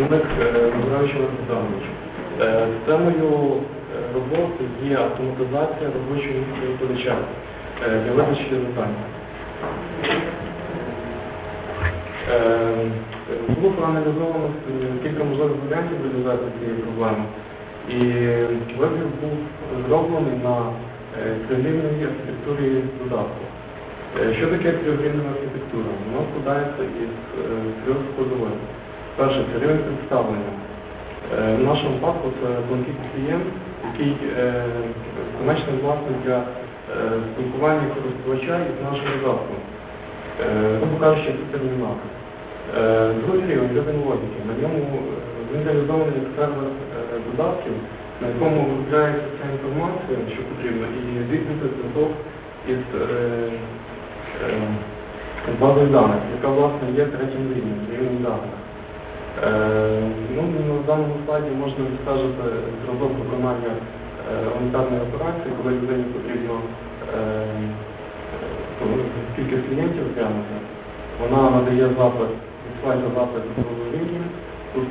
керівник Олег Е, Темою е, роботи є автоматизація робочого місця викладача е, для визначення завдань. Е, Було проаналізовано кілька можливих варіантів реалізації цієї проблеми. І вибір був зроблений на е, архітектурі додатку. Що таке трьохрівнева архітектура? Вона складається із трьох складових. Перше це рівень представлення. Е, В нашому випадку це бланкітний клієнт, який е, конечний власник для е, спілкування користувача із нашим додатком. Е, Грубо кажучи, це термінал. Е, Другий рівень рівень логіки. На ньому він реалізований як сервер додатків, на якому виробляється ця інформація, що потрібно, і здійснюється зв'язок із базою даних, яка власне є третім рівнем, рівнем даних. Е, ну, на даному слайді можна відстежити зразок виконання е, операції, коли людині потрібно е, е, клієнтів зглянути. Вона надає запит, відсилає запит до лінії, тут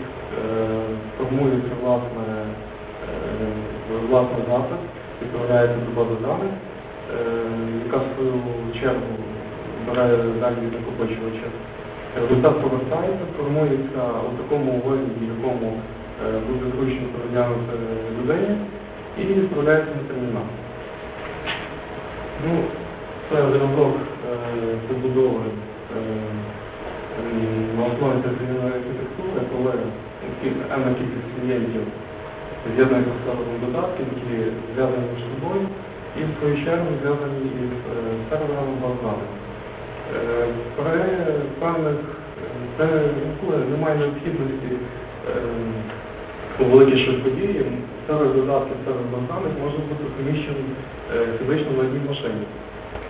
формується власне, власний запит, відправляється до бази даних, яка в свою чергу бере дані від накопичувача. Результат повертається, формується у такому вигляді, в якому е, буде зручно переглянути людині, і відправляється на термінал. Ну, це зразок е, побудови е, на основі територіальної архітектури, коли енна кількість клієнтів з сервером додатків, які зв'язані між собою, і в свою чергу зв'язані із е, серверами баз даних. Е, При певних е, де немає необхідності е, у великій швидкодії, сервер додатків, сервер баз даних може бути поміщений е, фізично в одній машині.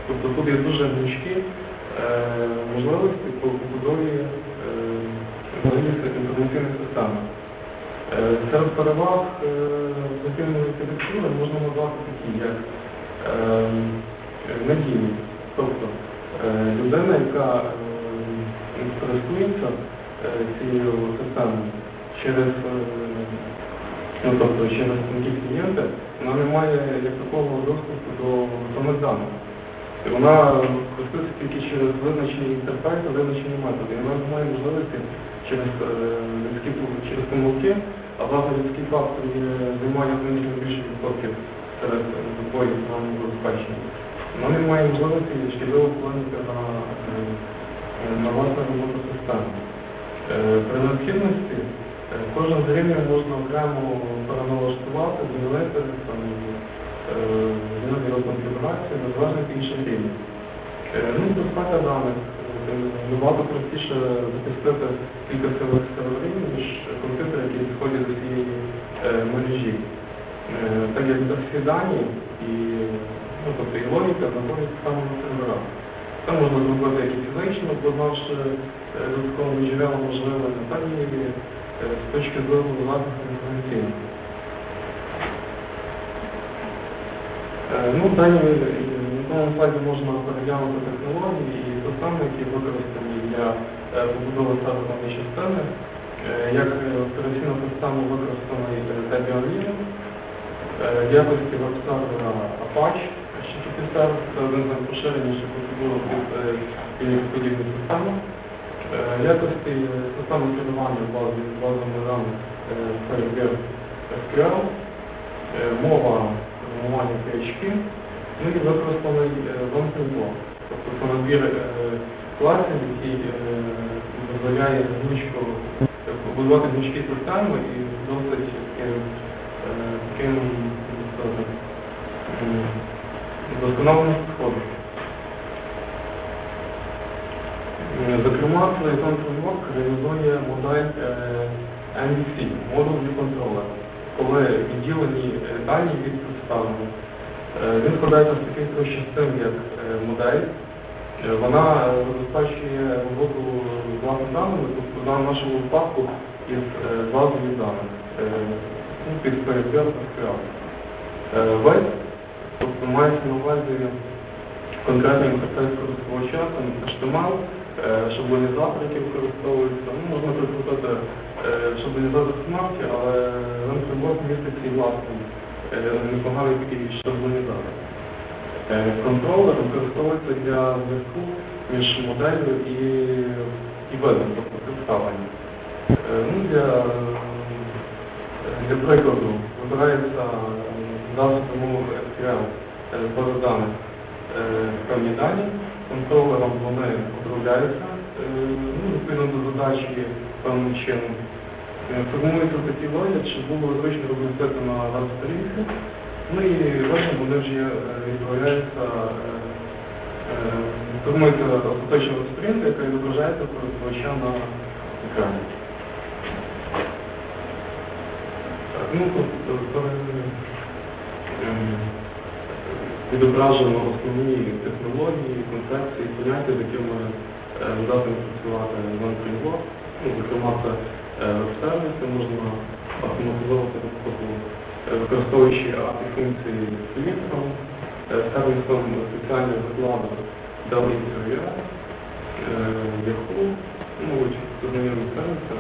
Тобто тут є дуже гнучкі е, можливості по побудові е, системи. Е, Серед переваг е, позитивної архітектури можна назвати такі, як е, надійність. Тобто е, людина, яка е, користується е, цією системою через, е, ну, тобто, через тонкі клієнти, вона не має як такого доступу до самих даних. Вона користується тільки через визначені інтерфейси, визначені методи. І вона не має можливості через людські через помилки, а власне людський фактор займає значно більше відсотків серед збоїв програмного забезпечення. Вона не має можливості шкідливо вплинути на, на власну роботу системи. При необхідності кожен з можна окремо переналаштувати, змінити, змінити його конфігурацію, інших рівнів. Е, Ну, безпека даних. Набагато простіше запустити кілька силових серверів, ніж комп'ютери, які сходять до цієї мережі. Так як всі дані і, ну, тобто, і логіка знаходяться саме на серверах. Це можна зробити і фізично, познавши додатковими джерелами можливими, так і е, з точки зору власних інформаційних. Е, Ну, дані е, на даному слайді можна переглянути технології і системи, які використані для е, побудови серверної частини. Е, Як е, операційна система використаний Debian Linux, Е, в якості веб-сервера Apache, Сервер, це один з найпоширеніших процедур під е. Е, В якості системи керування бази з базами даних е, SQL, е, мова програмування PHP, ну і використаний OneSymple. Тобто це набір класів, який дозволяє гнучко побудувати гнучкі системи і з досить таким е, таким як сказати, м, підходом. Е, Зокрема, Python Framework реалізує модель е, MVC, View Controller, коли відділені е, дані від представлення. Е, Він складається з таких частин, як е, модель. Е, Вона е, забезпечує роботу з власними даними, тобто в нашому випадку із е, базових даних, е, ну, під PSQL SQL. Е, тобто мається на увазі конкретний інтерфейс користувача, там HTML, е, шаблонізатор, який використовується, ну, можна е, щоб не дати смерті, але ланцюгок містить свій власний е, непоганий такий шаблонізатор. Е, Контролер використовується для зв'язку між моделлю і, видом, тобто представлення. Е, Ну, для, для прикладу, вибирається засоби мови SQL е, певні дані, контролером вони обробляються, е, ну, відповідно до задачі певним чином. Е, Формується такий вигляд, щоб було зручно робити на веб-сторінці, ну і потім вони вже е, відправляються, е, формується остаточна веб-сторінка, яка відображається користувача на екрані. Так, ну тут е, пере- ем, відображено основні технології, концепції, поняття, з якими е, здатний працювати OneFramework. Ну, зокрема, це е, веб-сервіси, можна автоматизовувати роботу, е, використовуючи функції е, сервісом спеціальних закладок WCR, Yahoo, мабуть, знайомі сервіси.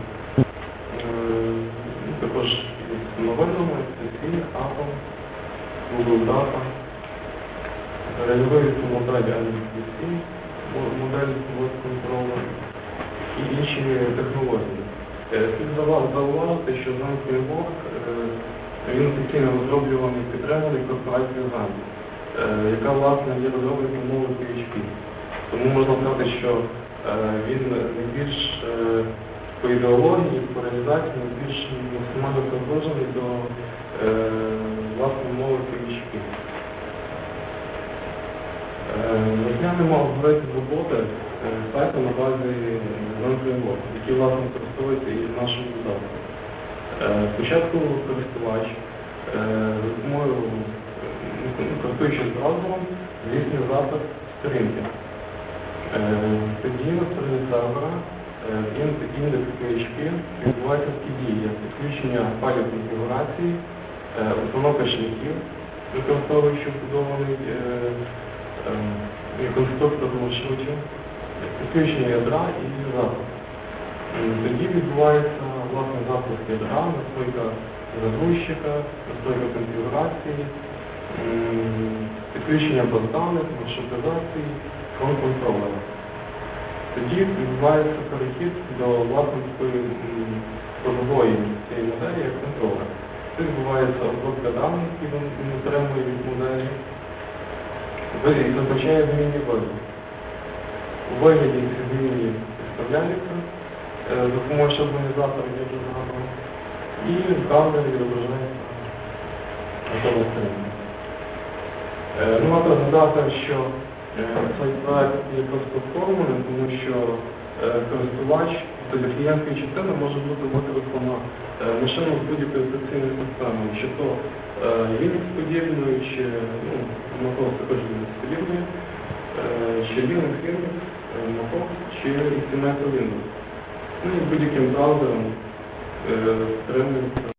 Також з новинами, Apple, Google Data. Реалізується модель LVC, модель voice контролу і інші технології. Е, Слід зауважити, що Zen Framework, е, він офіційно розроблюваний підтриманий корпорацією Zen, е, яка власне є розробником мови PHP. Тому можна сказати, що він найбільш по ідеології, по реалізації найбільш максимально приближений до власної мови PHP. Розглянемо алгоритм роботи е, сайту на базі OneFramework, який власне використовується і в нашому додатку. Е, Спочатку користувач е, за е, ну, користуючись браузером, здійснює запит сторінки. Е, Тоді на стороні сервера е, індекс PHP відбуваються такі дії, як підключення файлів конфігурації, е, установка шляхів, використовуючи вбудований е, е, конструктор маршрутів, підключення ядра і запуск. Тоді відбувається власне запуск ядра, настройка загрузчика, настройка конфігурації, підключення баз даних, маршрутизації, фронт-контролера. Тоді відбувається перехід до власне такої цієї моделі як контролер. Це відбувається обробка даних, які він отримує від моделі, і зазначає змінні види. У вигляді ці змінні представляються е, за допомогою шаблонізатора, я вже згадував, і вказаний відображається особа сторінка. Е, Ну, варто згадати, що е, цей проект є просто формули, тому що е, користувач тобто клієнтської частини може бути використана е, машина з будь-якою операційної системою, чи то е, Linux подібною, чи Macos також Linux подібною, е, чи Linux Linux, Macos, чи XML Windows. Ну і будь-яким браузером е, підтримується